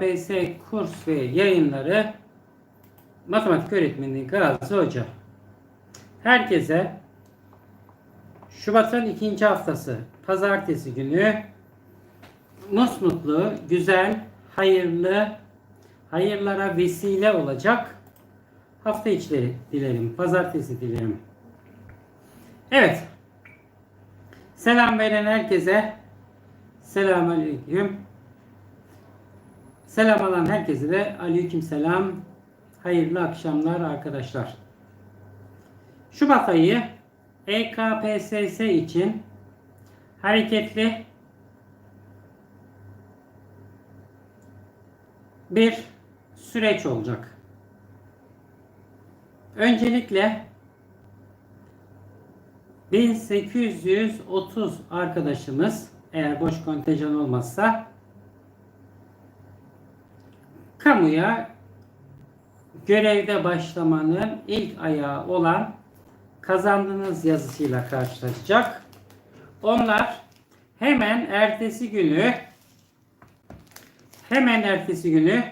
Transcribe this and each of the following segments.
YKPS kurs ve yayınları matematik öğretmeni Gazi Hoca. Herkese Şubat'ın ikinci haftası pazartesi günü musmutlu, güzel, hayırlı, hayırlara vesile olacak hafta içleri dilerim. Pazartesi dilerim. Evet. Selam veren herkese selamünaleyküm. Selam alan herkese de aleyküm selam. Hayırlı akşamlar arkadaşlar. Şubat ayı EKPSS için hareketli bir süreç olacak. Öncelikle 1830 arkadaşımız eğer boş kontenjan olmazsa kamuya görevde başlamanın ilk ayağı olan kazandığınız yazısıyla karşılaşacak. Onlar hemen ertesi günü hemen ertesi günü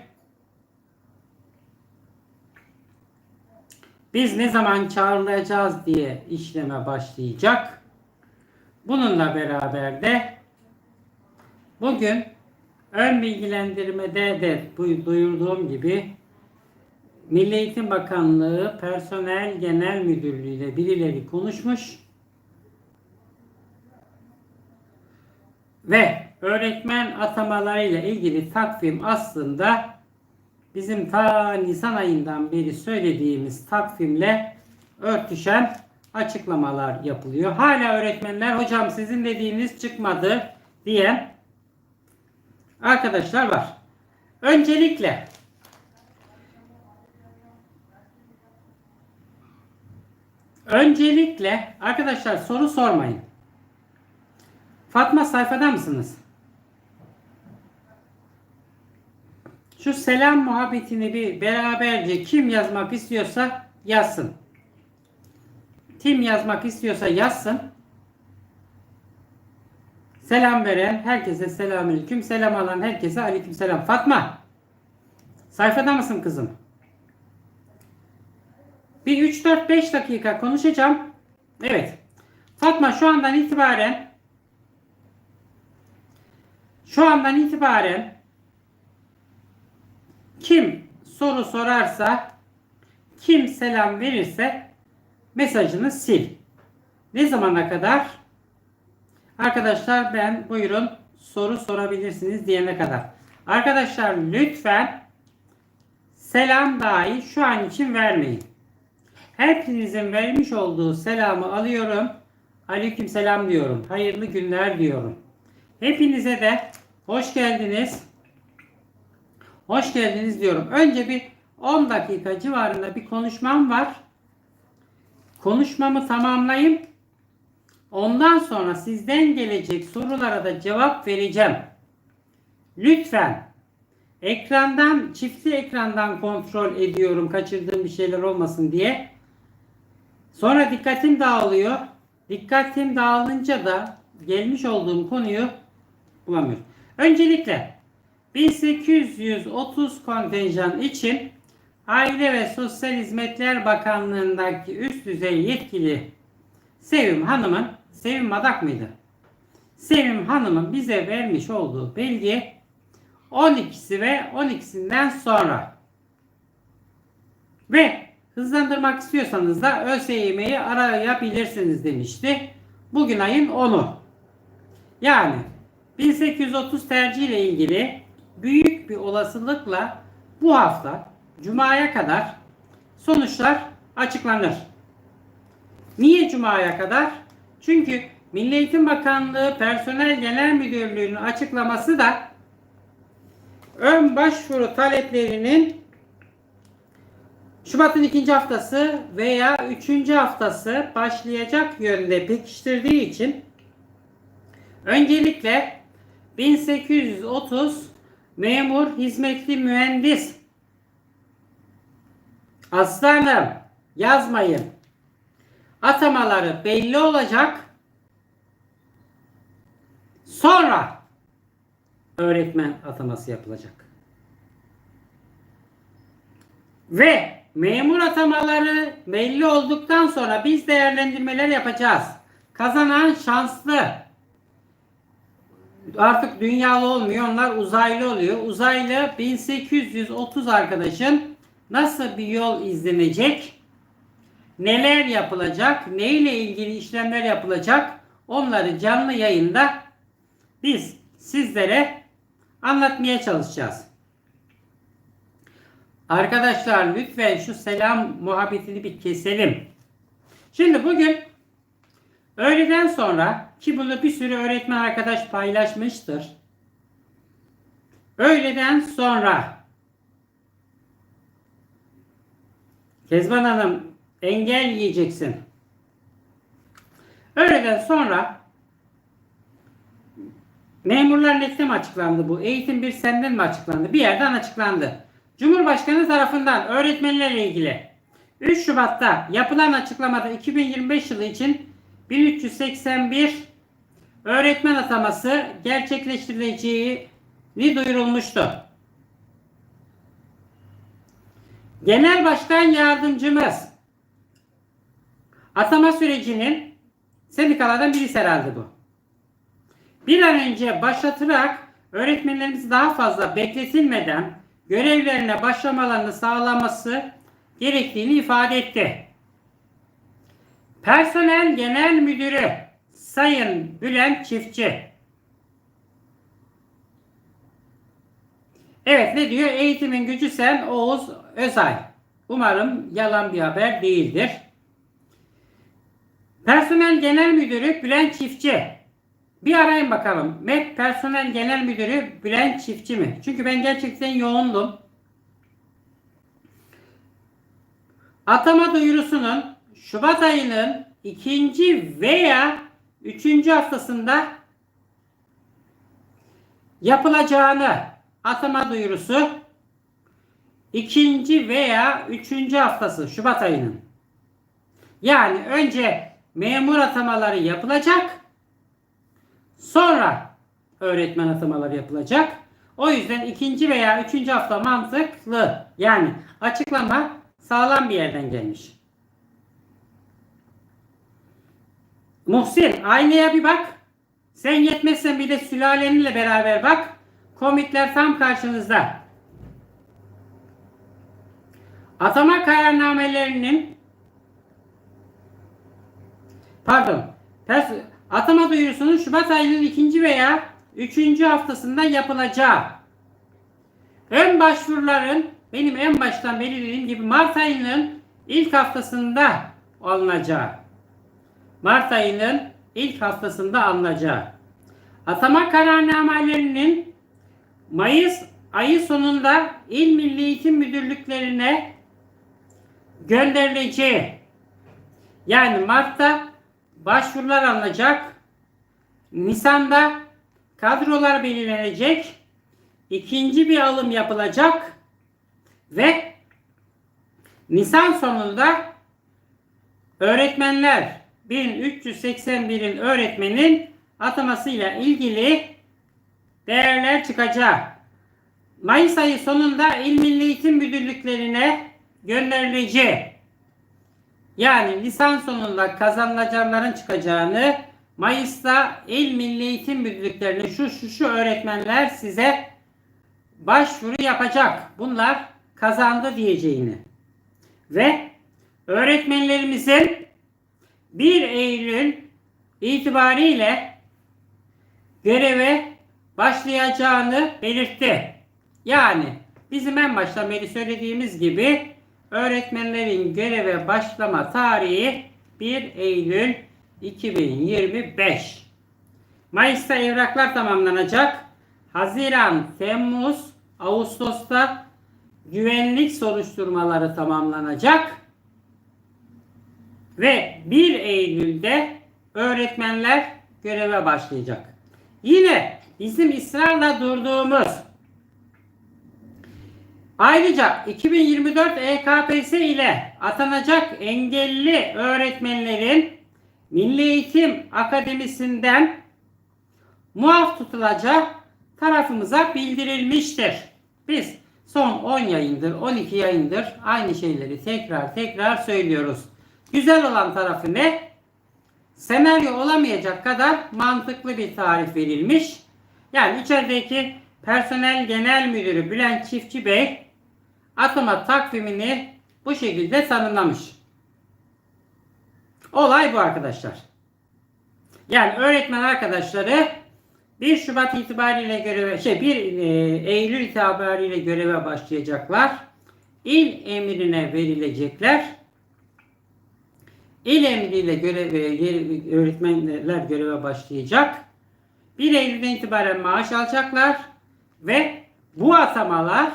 biz ne zaman çağrılacağız diye işleme başlayacak. Bununla beraber de bugün ön bilgilendirmede de duyurduğum gibi Milli Eğitim Bakanlığı Personel Genel Müdürlüğü ile birileri konuşmuş ve öğretmen atamalarıyla ilgili takvim aslında bizim ta Nisan ayından beri söylediğimiz takvimle örtüşen açıklamalar yapılıyor. Hala öğretmenler hocam sizin dediğiniz çıkmadı diyen arkadaşlar var. Öncelikle Öncelikle arkadaşlar soru sormayın. Fatma sayfada mısınız? Şu selam muhabbetini bir beraberce kim yazmak istiyorsa yazsın. Kim yazmak istiyorsa yazsın. Selam veren herkese selamünaleyküm. Selam alan herkese aleykümselam. Fatma. Sayfada mısın kızım? Bir 3-4-5 dakika konuşacağım. Evet. Fatma şu andan itibaren şu andan itibaren kim soru sorarsa kim selam verirse mesajını sil. Ne zamana kadar? Arkadaşlar ben buyurun soru sorabilirsiniz diyene kadar. Arkadaşlar lütfen selam dahi şu an için vermeyin. Hepinizin vermiş olduğu selamı alıyorum. Aleyküm selam diyorum. Hayırlı günler diyorum. Hepinize de hoş geldiniz. Hoş geldiniz diyorum. Önce bir 10 dakika civarında bir konuşmam var. Konuşmamı tamamlayayım. Ondan sonra sizden gelecek sorulara da cevap vereceğim. Lütfen ekrandan çiftli ekrandan kontrol ediyorum kaçırdığım bir şeyler olmasın diye. Sonra dikkatim dağılıyor. Dikkatim dağılınca da gelmiş olduğum konuyu bulamıyorum. Öncelikle 1830 kontenjan için Aile ve Sosyal Hizmetler Bakanlığı'ndaki üst düzey yetkili Sevim Hanım'ın, Sevim Madak mıydı? Sevim Hanım'ın bize vermiş olduğu belge 12'si ve 12'sinden sonra. Ve hızlandırmak istiyorsanız da ÖSYM'yi arayabilirsiniz demişti. Bugün ayın 10'u. Yani 1830 tercih ile ilgili büyük bir olasılıkla bu hafta Cuma'ya kadar sonuçlar açıklanır. Niye Cuma'ya kadar? Çünkü Milli Eğitim Bakanlığı Personel Genel Müdürlüğü'nün açıklaması da ön başvuru taleplerinin Şubat'ın ikinci haftası veya üçüncü haftası başlayacak yönde pekiştirdiği için öncelikle 1830 memur hizmetli mühendis aslanım yazmayın atamaları belli olacak sonra öğretmen ataması yapılacak. Ve memur atamaları belli olduktan sonra biz değerlendirmeler yapacağız. Kazanan şanslı. Artık dünyalı olmuyor. Onlar uzaylı oluyor. Uzaylı 1830 arkadaşın nasıl bir yol izlenecek? Neler yapılacak? Neyle ilgili işlemler yapılacak? Onları canlı yayında biz sizlere anlatmaya çalışacağız. Arkadaşlar lütfen şu selam muhabbetini bir keselim. Şimdi bugün öğleden sonra ki bunu bir sürü öğretmen arkadaş paylaşmıştır. Öğleden sonra Kezban Hanım engel yiyeceksin. Öğleden sonra memurlar liste mi açıklandı bu? Eğitim bir senden mi açıklandı? Bir yerden açıklandı. Cumhurbaşkanı tarafından öğretmenlerle ilgili 3 Şubat'ta yapılan açıklamada 2025 yılı için 1381 öğretmen ataması gerçekleştirileceğini duyurulmuştu. Genel Başkan Yardımcımız atama sürecinin sendikalardan birisi herhalde bu. Bir an önce başlatılarak öğretmenlerimiz daha fazla bekletilmeden görevlerine başlamalarını sağlaması gerektiğini ifade etti. Personel Genel Müdürü Sayın Bülent Çiftçi Evet ne diyor? Eğitimin gücü sen Oğuz Özay. Umarım yalan bir haber değildir. Personel Genel Müdürü Bülent Çiftçi. Bir arayın bakalım. MEP Personel Genel Müdürü Bülent Çiftçi mi? Çünkü ben gerçekten yoğundum. Atama duyurusunun Şubat ayının ikinci veya üçüncü haftasında yapılacağını atama duyurusu ikinci veya üçüncü haftası Şubat ayının. Yani önce memur atamaları yapılacak. Sonra öğretmen atamaları yapılacak. O yüzden ikinci veya üçüncü hafta mantıklı. Yani açıklama sağlam bir yerden gelmiş. Muhsin aynaya bir bak. Sen yetmezsen bir de sülaleninle beraber bak. Komikler tam karşınızda. Atama kararnamelerinin pardon. Pers- atama duyurusunun Şubat ayının ikinci veya üçüncü haftasında yapılacağı. Ön başvuruların benim en baştan belirlediğim gibi Mart ayının ilk haftasında alınacağı. Mart ayının ilk haftasında alınacağı. Atama kararnamelerinin Mayıs ayı sonunda İl Milli Eğitim Müdürlüklerine gönderileceği. Yani Mart'ta başvurular alınacak. Nisan'da kadrolar belirlenecek. ikinci bir alım yapılacak ve Nisan sonunda öğretmenler 1381'in öğretmenin atamasıyla ilgili değerler çıkacak. Mayıs ayı sonunda İl Milli Eğitim Müdürlüklerine gönderileceği yani lisan sonunda kazanılacakların çıkacağını Mayıs'ta İl Milli Eğitim Müdürlüklerine şu şu şu öğretmenler size başvuru yapacak. Bunlar kazandı diyeceğini. Ve öğretmenlerimizin 1 Eylül itibariyle göreve başlayacağını belirtti. Yani bizim en baştan beri söylediğimiz gibi öğretmenlerin göreve başlama tarihi 1 Eylül 2025. Mayıs'ta evraklar tamamlanacak. Haziran, Temmuz, Ağustos'ta güvenlik soruşturmaları tamamlanacak. Ve 1 Eylül'de öğretmenler göreve başlayacak. Yine bizim ısrarla durduğumuz Ayrıca 2024 EKPS ile atanacak engelli öğretmenlerin Milli Eğitim Akademisi'nden muaf tutulacağı tarafımıza bildirilmiştir. Biz son 10 yayındır, 12 yayındır aynı şeyleri tekrar tekrar söylüyoruz. Güzel olan tarafı ne? Senaryo olamayacak kadar mantıklı bir tarif verilmiş. Yani içerideki personel genel müdürü Bülent Çiftçi Bey atama takvimini bu şekilde tanımlamış. Olay bu arkadaşlar. Yani öğretmen arkadaşları 1 Şubat itibariyle göreve şey 1 e, Eylül itibariyle göreve başlayacaklar. İl emrine verilecekler. İl emriyle görev, öğretmenler göreve başlayacak. 1 Eylül'den itibaren maaş alacaklar ve bu atamalar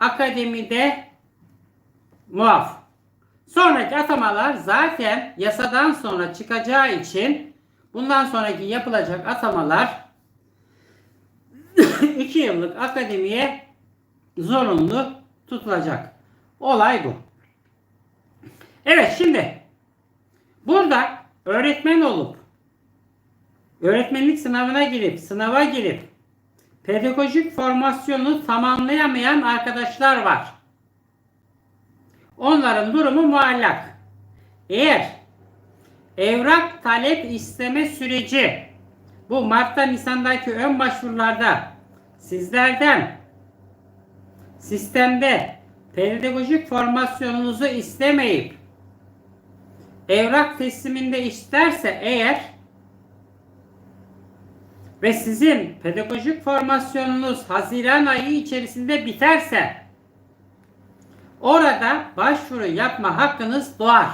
akademide muaf. Sonraki atamalar zaten yasadan sonra çıkacağı için bundan sonraki yapılacak atamalar 2 yıllık akademiye zorunlu tutulacak. Olay bu. Evet şimdi burada öğretmen olup öğretmenlik sınavına girip sınava girip pedagojik formasyonu tamamlayamayan arkadaşlar var. Onların durumu muallak. Eğer evrak talep isteme süreci bu Mart'ta Nisan'daki ön başvurularda sizlerden sistemde pedagojik formasyonunuzu istemeyip evrak tesliminde isterse eğer ve sizin pedagojik formasyonunuz Haziran ayı içerisinde biterse orada başvuru yapma hakkınız doğar.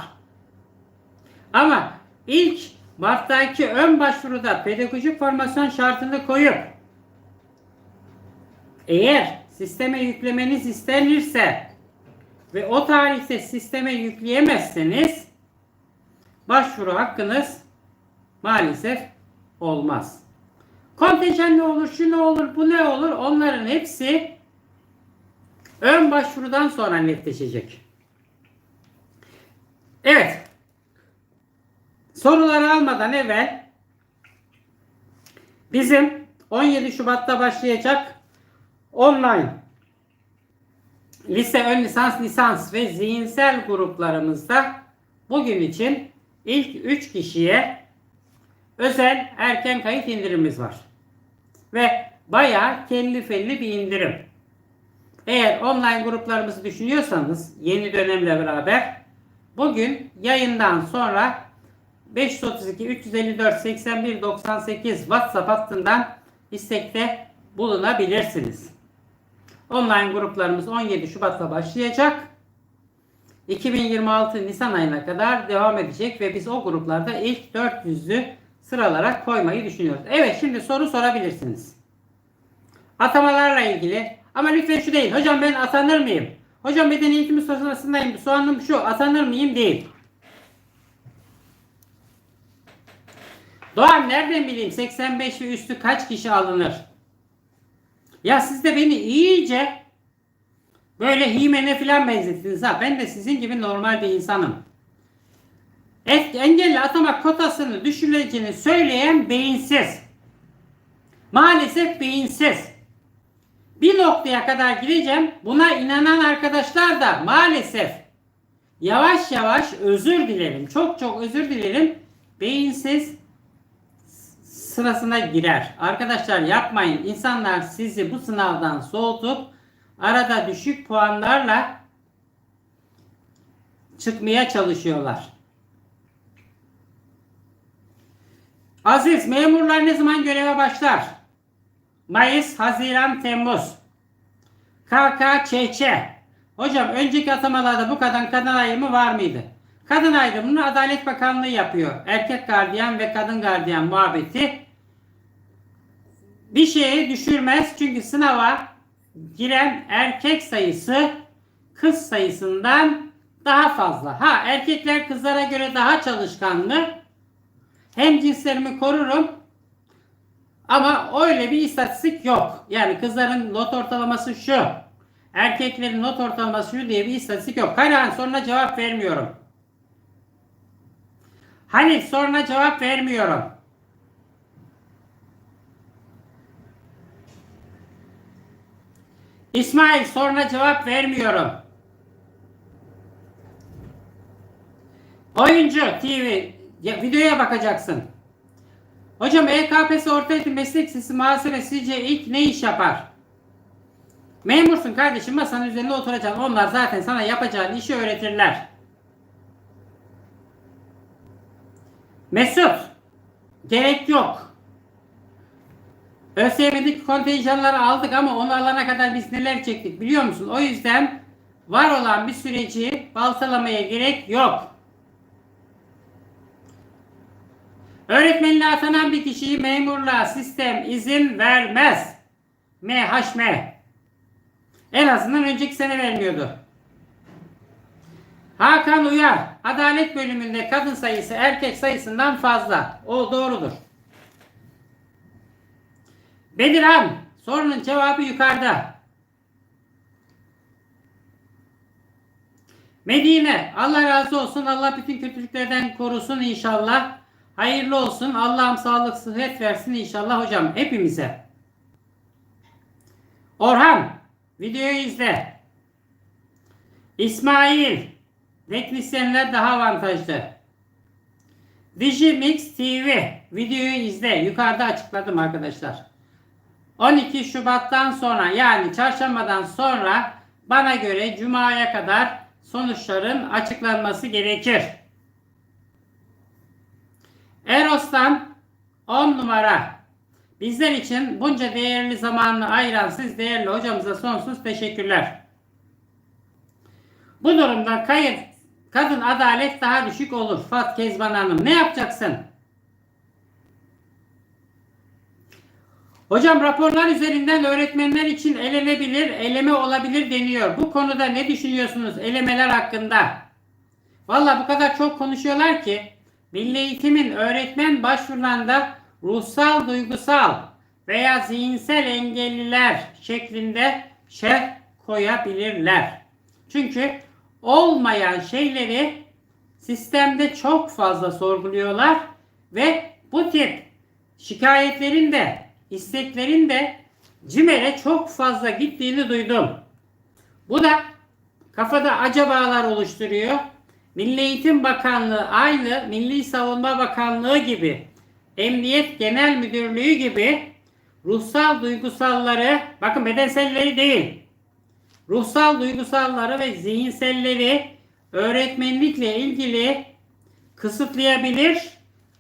Ama ilk Mart'taki ön başvuruda pedagojik formasyon şartını koyup eğer sisteme yüklemeniz istenirse ve o tarihte sisteme yükleyemezseniz başvuru hakkınız maalesef olmaz. Kontenjan ne olur, şu ne olur, bu ne olur onların hepsi ön başvurudan sonra netleşecek. Evet. Soruları almadan evvel bizim 17 Şubat'ta başlayacak online lise ön lisans lisans ve zihinsel gruplarımızda bugün için ilk 3 kişiye özel erken kayıt indirimimiz var. Ve bayağı kelli bir indirim. Eğer online gruplarımızı düşünüyorsanız yeni dönemle beraber bugün yayından sonra 532 354 81 98 WhatsApp hattından istekte bulunabilirsiniz. Online gruplarımız 17 Şubat'ta başlayacak. 2026 Nisan ayına kadar devam edecek ve biz o gruplarda ilk 400'lü sıralara koymayı düşünüyoruz. Evet şimdi soru sorabilirsiniz. Atamalarla ilgili ama lütfen şu değil. Hocam ben atanır mıyım? Hocam beden eğitimi sırasındayım. Soğanım şu atanır mıyım? Değil. Doğan nereden bileyim 85 ve üstü kaç kişi alınır? Ya siz de beni iyice böyle himene falan benzettiniz ha. Ben de sizin gibi normal bir insanım. Engelli atama kotasını düşürüleceğini söyleyen beyinsiz. Maalesef beyinsiz. Bir noktaya kadar gideceğim. Buna inanan arkadaşlar da maalesef yavaş yavaş özür dilerim. Çok çok özür dilerim. Beyinsiz sırasına girer. Arkadaşlar yapmayın. İnsanlar sizi bu sınavdan soğutup arada düşük puanlarla çıkmaya çalışıyorlar. Aziz memurlar ne zaman göreve başlar? Mayıs, Haziran, Temmuz. KKÇÇ. Hocam önceki atamalarda bu kadar kadın ayrımı var mıydı? Kadın ayrımını Adalet Bakanlığı yapıyor. Erkek gardiyan ve kadın gardiyan muhabbeti bir şeye düşürmez. Çünkü sınava giren erkek sayısı kız sayısından daha fazla. Ha erkekler kızlara göre daha çalışkan mı? Hem cinslerimi korurum ama öyle bir istatistik yok. Yani kızların not ortalaması şu. Erkeklerin not ortalaması şu diye bir istatistik yok. Kaynağı soruna cevap vermiyorum. Hani soruna cevap vermiyorum. İsmail soruna cevap vermiyorum. Oyuncu TV ya, videoya bakacaksın. Hocam EKPS orta öğretim meslek lisesi muhasebe sizce ilk ne iş yapar? Memursun kardeşim masanın üzerinde oturacaksın. Onlar zaten sana yapacağın işi öğretirler. Mesut gerek yok. ÖSYM'deki kontenjanları aldık ama onu alana kadar biz neler çektik biliyor musun? O yüzden var olan bir süreci baltalamaya gerek yok. Öğretmenliğe atanan bir kişiyi memurluğa sistem izin vermez. MHM. En azından önceki sene vermiyordu. Hakan Uyar, Adalet bölümünde kadın sayısı erkek sayısından fazla. O doğrudur. Bedirhan, sorunun cevabı yukarıda. Medine, Allah razı olsun. Allah bütün kötülüklerden korusun inşallah. Hayırlı olsun. Allah'ım sağlık, sıhhat versin inşallah hocam hepimize. Orhan, videoyu izle. İsmail, teknisyenler daha avantajlı. Digimix TV, videoyu izle. Yukarıda açıkladım arkadaşlar. 12 Şubat'tan sonra yani çarşambadan sonra bana göre cumaya kadar sonuçların açıklanması gerekir. Eros'tan 10 numara. Bizler için bunca değerli zamanını ayıran siz değerli hocamıza sonsuz teşekkürler. Bu durumda kayıt kadın adalet daha düşük olur. Fat Kezban Hanım ne yapacaksın? Hocam raporlar üzerinden öğretmenler için elenebilir, eleme olabilir deniyor. Bu konuda ne düşünüyorsunuz elemeler hakkında? Valla bu kadar çok konuşuyorlar ki Milli Eğitim'in öğretmen başvurularında ruhsal, duygusal veya zihinsel engelliler şeklinde şey koyabilirler. Çünkü olmayan şeyleri sistemde çok fazla sorguluyorlar ve bu tip şikayetlerin de isteklerin de CİMER'e çok fazla gittiğini duydum. Bu da kafada acabalar oluşturuyor. Milli Eğitim Bakanlığı aynı Milli Savunma Bakanlığı gibi, Emniyet Genel Müdürlüğü gibi ruhsal duygusalları, bakın bedenselleri değil, ruhsal duygusalları ve zihinselleri öğretmenlikle ilgili kısıtlayabilir.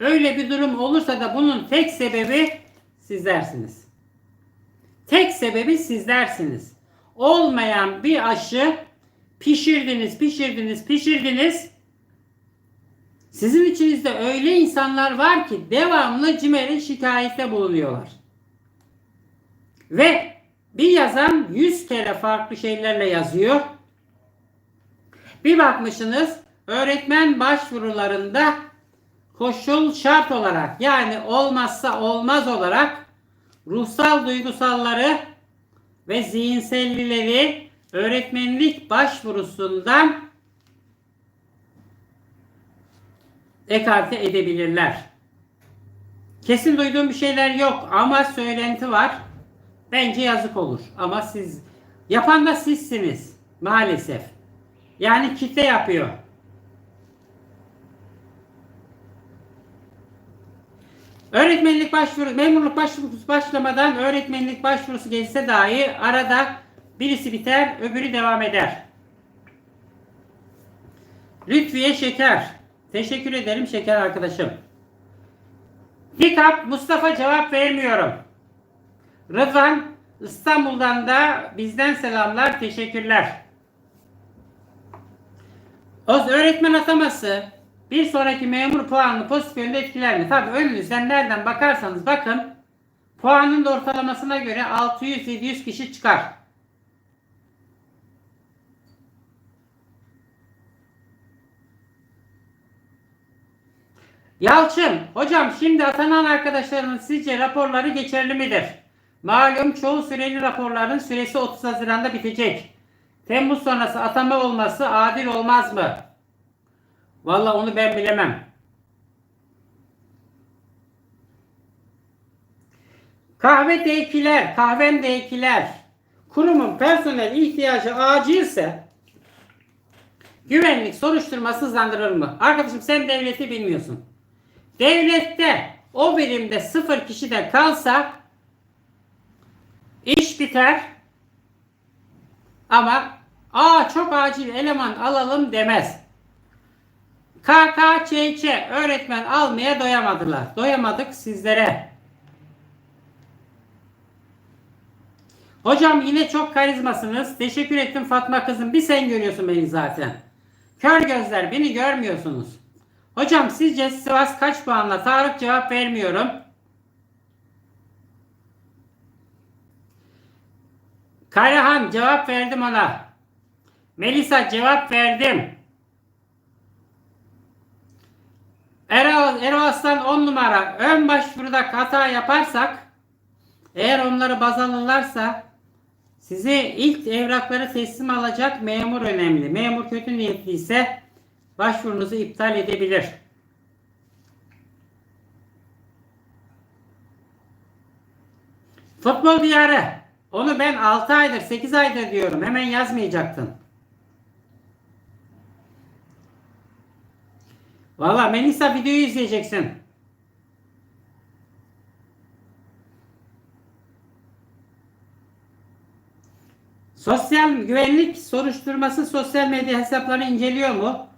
Öyle bir durum olursa da bunun tek sebebi sizlersiniz. Tek sebebi sizlersiniz. Olmayan bir aşı pişirdiniz, pişirdiniz, pişirdiniz. Sizin içinizde öyle insanlar var ki devamlı CİMER'in şikayette bulunuyorlar. Ve bir yazan 100 kere farklı şeylerle yazıyor. Bir bakmışsınız öğretmen başvurularında koşul şart olarak yani olmazsa olmaz olarak ruhsal duygusalları ve zihinsellileri öğretmenlik başvurusundan ekarte edebilirler. Kesin duyduğum bir şeyler yok ama söylenti var. Bence yazık olur. Ama siz yapan da sizsiniz maalesef. Yani kitle yapıyor. Öğretmenlik başvuru, memurluk başvurusu başlamadan öğretmenlik başvurusu gelse dahi arada birisi biter, öbürü devam eder. Lütfiye Şeker. Teşekkür ederim Şeker arkadaşım. Pikap Mustafa cevap vermiyorum. Rıdvan İstanbul'dan da bizden selamlar, teşekkürler. Öz öğretmen ataması bir sonraki memur puanını pozitif yönde etkiler mi? Tabii önünüzden nereden bakarsanız bakın puanın ortalamasına göre 600-700 kişi çıkar. Yalçın, hocam şimdi atanan arkadaşlarımın sizce raporları geçerli midir? Malum çoğu süreli raporların süresi 30 Haziran'da bitecek. Temmuz sonrası atama olması adil olmaz mı? Vallahi onu ben bilemem. Kahve deykiler, kahvem deykiler. kurumun personel ihtiyacı acilse güvenlik soruşturması hızlandırılır mı? Arkadaşım sen devleti bilmiyorsun. Devlette o birimde sıfır kişi de kalsa iş biter ama aa çok acil eleman alalım demez. KKÇÇ öğretmen almaya doyamadılar. Doyamadık sizlere. Hocam yine çok karizmasınız. Teşekkür ettim Fatma kızım. Bir sen görüyorsun beni zaten. Kör gözler beni görmüyorsunuz. Hocam sizce Sivas kaç puanla? Tarık cevap vermiyorum. Karahan cevap verdim ona. Melisa cevap verdim. Erol, Erol Aslan 10 numara. Ön başvuruda hata yaparsak eğer onları baz alırlarsa size ilk evrakları teslim alacak memur önemli. Memur kötü niyetliyse başvurunuzu iptal edebilir. Futbol diyarı. Onu ben 6 aydır 8 aydır diyorum. Hemen yazmayacaktın. Valla Melisa videoyu izleyeceksin. Sosyal güvenlik soruşturması sosyal medya hesaplarını inceliyor mu?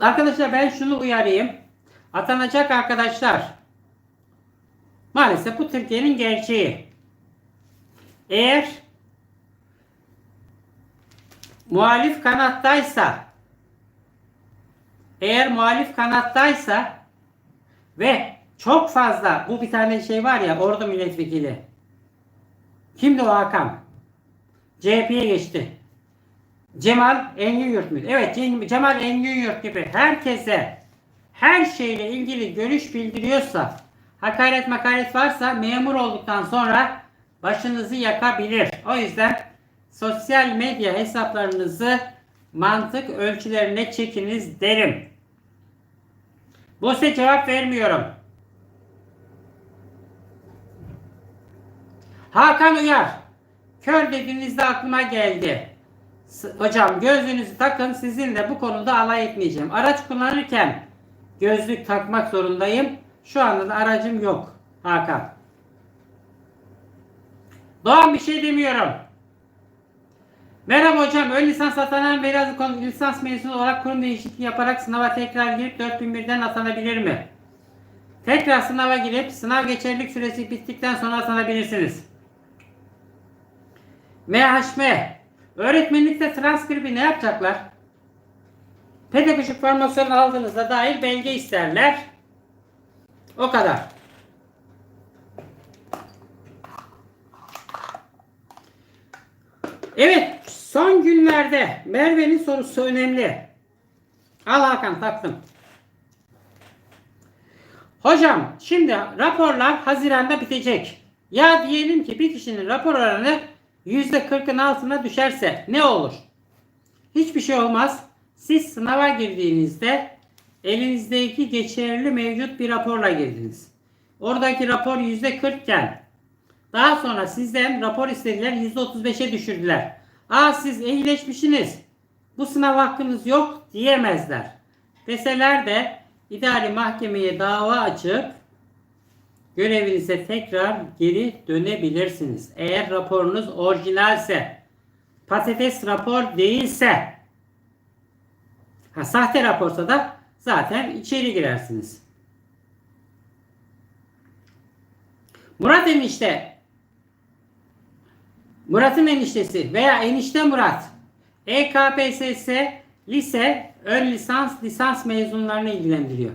Arkadaşlar ben şunu uyarayım. Atanacak arkadaşlar. Maalesef bu Türkiye'nin gerçeği. Eğer muhalif kanattaysa eğer muhalif kanattaysa ve çok fazla bu bir tane şey var ya ordu milletvekili. Kimdi o Hakan? CHP'ye geçti. Cemal Engin muydu? Evet Cemal Engin gibi herkese her şeyle ilgili görüş bildiriyorsa hakaret makaret varsa memur olduktan sonra başınızı yakabilir. O yüzden sosyal medya hesaplarınızı mantık ölçülerine çekiniz derim. Buse cevap vermiyorum. Hakan Uyar. Kör dediğinizde aklıma geldi. Hocam gözlüğünüzü takın sizinle bu konuda alay etmeyeceğim. Araç kullanırken gözlük takmak zorundayım. Şu anda da aracım yok. Hakan. Doğan bir şey demiyorum. Merhaba hocam. Ön lisans atanan ve lisans mezunu olarak kurum değişikliği yaparak sınava tekrar girip 4001'den atanabilir mi? Tekrar sınava girip sınav geçerlilik süresi bittikten sonra atanabilirsiniz. MHM Öğretmenlikte transkribi ne yapacaklar? Pedagojik formasyon aldığınızda dair belge isterler. O kadar. Evet, son günlerde Merve'nin sorusu önemli. Al Hakan taktım. Hocam şimdi raporlar Haziran'da bitecek. Ya diyelim ki bir kişinin rapor oranı %40'ın altına düşerse ne olur? Hiçbir şey olmaz. Siz sınava girdiğinizde elinizdeki geçerli mevcut bir raporla girdiniz. Oradaki rapor %40 iken daha sonra sizden rapor istediler %35'e düşürdüler. Aa siz iyileşmişsiniz. Bu sınav hakkınız yok diyemezler. Deseler de idari mahkemeye dava açıp görevinize tekrar geri dönebilirsiniz. Eğer raporunuz orijinalse, patates rapor değilse, ha, sahte raporsa da zaten içeri girersiniz. Murat enişte, Murat'ın eniştesi veya enişte Murat, EKPSS lise, ön lisans, lisans mezunlarını ilgilendiriyor.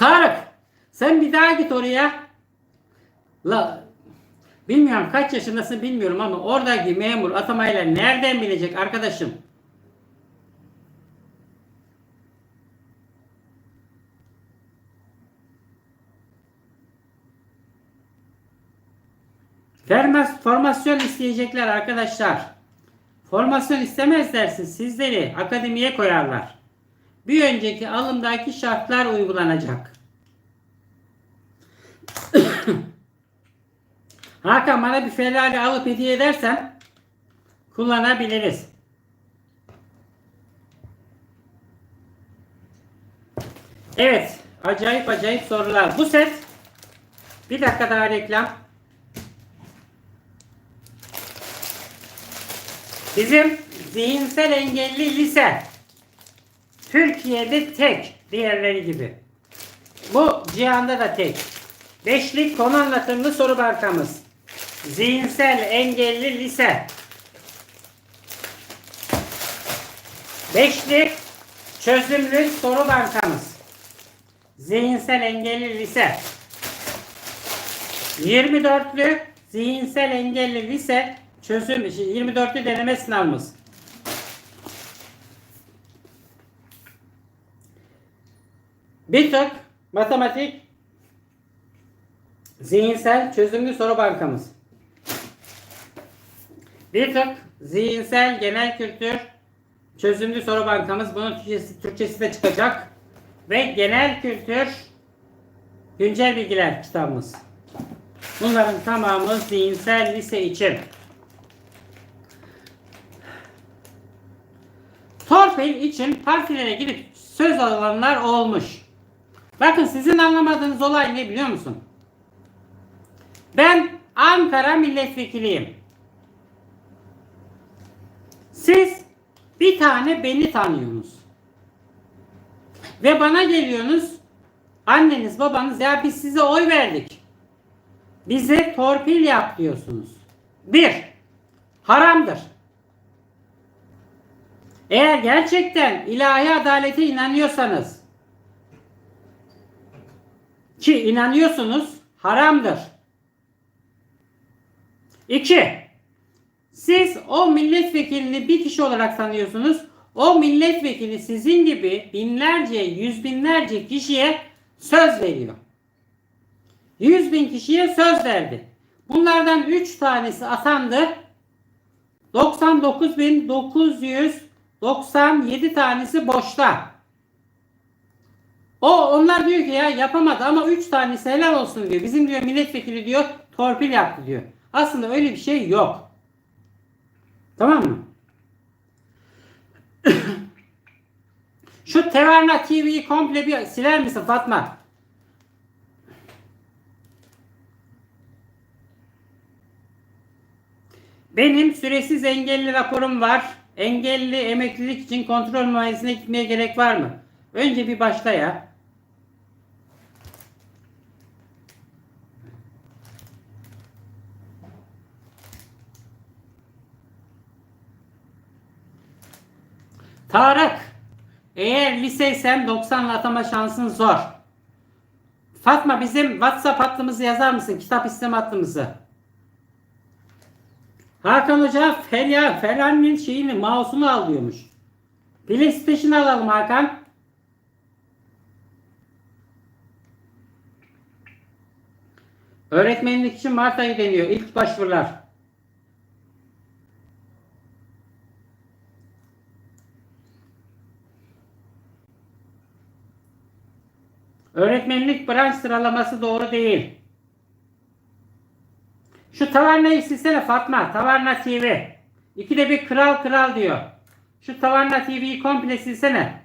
Tarık sen bir daha git oraya. La bilmiyorum kaç yaşındasın bilmiyorum ama oradaki memur atamayla nereden bilecek arkadaşım? Vermez, formasyon isteyecekler arkadaşlar. Formasyon istemezlerse sizleri akademiye koyarlar. Bir önceki alımdaki şartlar uygulanacak. Hakan bana bir Ferrari alıp hediye edersen kullanabiliriz. Evet. Acayip acayip sorular. Bu set bir dakika daha reklam. Bizim zihinsel engelli lise Türkiye'de tek diğerleri gibi. Bu cihanda da tek. Beşlik konu anlatımlı soru bankamız. Zihinsel engelli lise. Beşlik çözümlü soru bankamız. Zihinsel engelli lise. 24'lü zihinsel engelli lise çözüm 24'lü deneme sınavımız. Bir tık matematik zihinsel çözümlü soru bankamız. Bir tık zihinsel genel kültür çözümlü soru bankamız. Bunun Türkçesi, Türkçesi de çıkacak. Ve genel kültür güncel bilgiler kitabımız. Bunların tamamı zihinsel lise için. Torpil için partilere gidip söz alanlar olmuş. Bakın sizin anlamadığınız olay ne biliyor musun? Ben Ankara milletvekiliyim. Siz bir tane beni tanıyorsunuz. Ve bana geliyorsunuz. Anneniz babanız ya biz size oy verdik. Bize torpil yap diyorsunuz. Bir, haramdır. Eğer gerçekten ilahi adalete inanıyorsanız ki inanıyorsunuz haramdır. İki, siz o milletvekilini bir kişi olarak sanıyorsunuz. O milletvekili sizin gibi binlerce, yüz binlerce kişiye söz veriyor. Yüz bin kişiye söz verdi. Bunlardan üç tanesi atandı. 99.997 tanesi boşta. O onlar diyor ki ya yapamadı ama 3 tanesi helal olsun diyor. Bizim diyor milletvekili diyor torpil yaptı diyor. Aslında öyle bir şey yok. Tamam mı? Şu Tevarna TV'yi komple bir siler misin Fatma? Benim süresiz engelli raporum var. Engelli emeklilik için kontrol muayenesine gitmeye gerek var mı? Önce bir başla ya. Tarık. Eğer liseysen 90 atama şansın zor. Fatma bizim WhatsApp hattımızı yazar mısın? Kitap isteme hattımızı. Hakan Hoca Ferya, Ferrari'nin şeyini, mouse'unu al diyormuş. PlayStation alalım Hakan. Öğretmenlik için Mart ayı deniyor. İlk başvurular. Öğretmenlik branş sıralaması doğru değil. Şu Tavarna'yı silsene Fatma. Tavarna TV. İkide bir kral kral diyor. Şu Tavarna TV'yi komple silsene.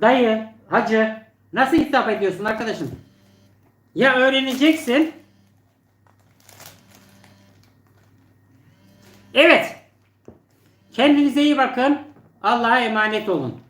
Dayı, hacı. Nasıl hitap ediyorsun arkadaşım? Ya öğreneceksin. Evet. Kendinize iyi bakın. Allah'a emanet olun.